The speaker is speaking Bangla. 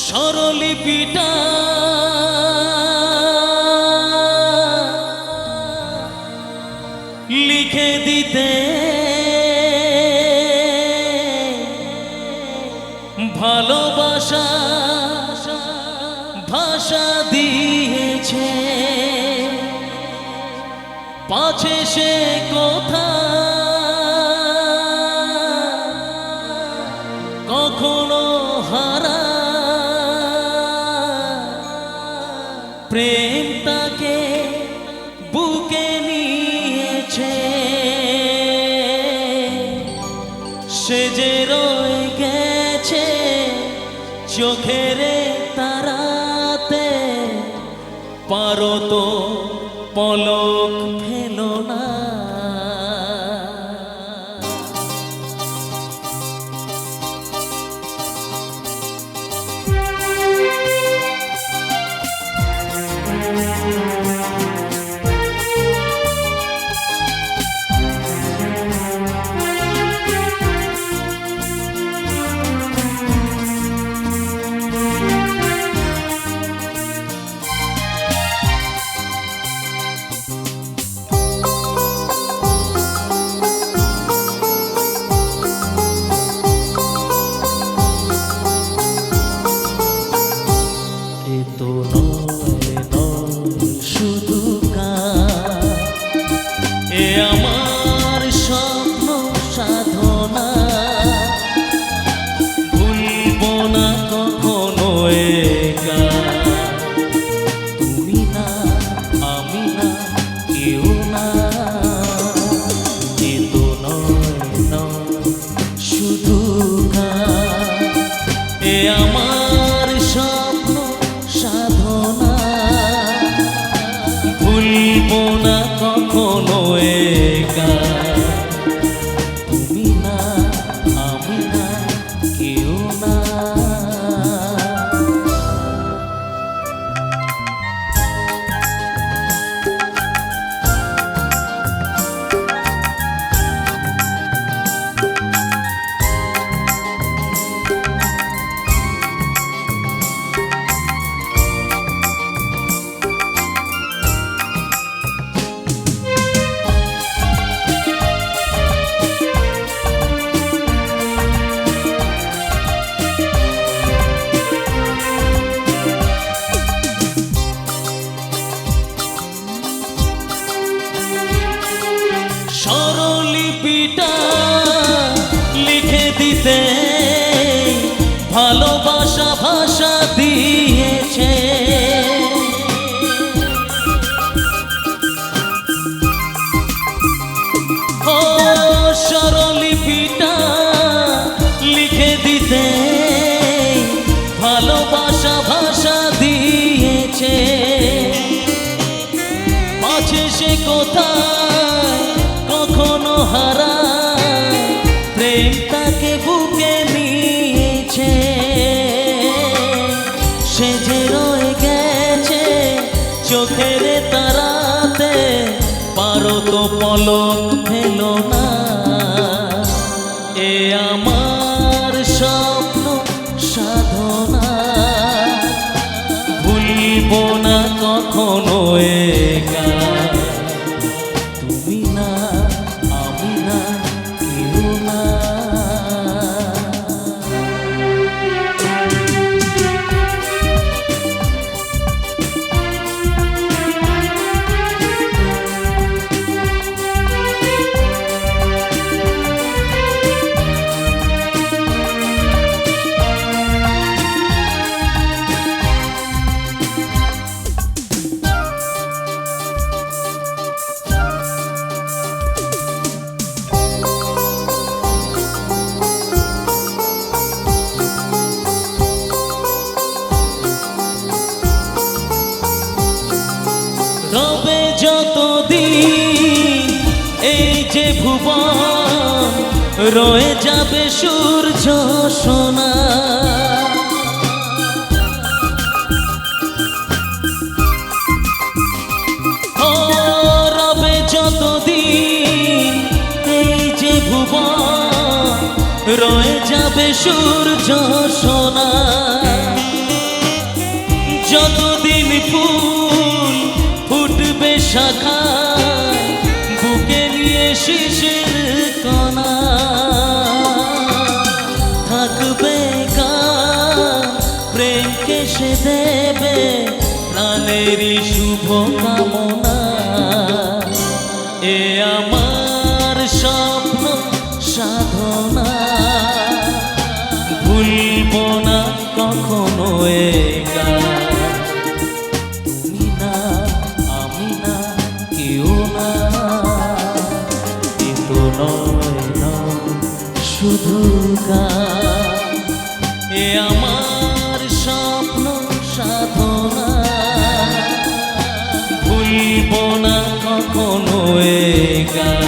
স্বরলিপিটা। লিখে দিতে ভালোবাসা ভাষা দিয়েছে। পাছে সে কোথা প্রেম তাকে বুকে নিয়েছে। সে যে রয়ে গেছে চোখের তারাতে, পারো তো পলক ফেলো না। তো নয় কখনো পলক ফেলো না। এ আমার স্বপ্ন সাধনা। ভুলব না কখনো এ ভুবন, রয়ে যাবে সূর্য সোনা। রবে যতদিন এই যে ভুবন, রয়ে যাবে সূর্য সোনা। যতদিন ফুল ফুটবে শাখা শিশির কণা। থাকবে গান প্রেমকে সে দেবে প্রাণেরই শুভ কামনা। এ আমার নয় নয় শুধু এ আমার স্বপ্ন সাধনা। ভুলব না কখনো এ গান।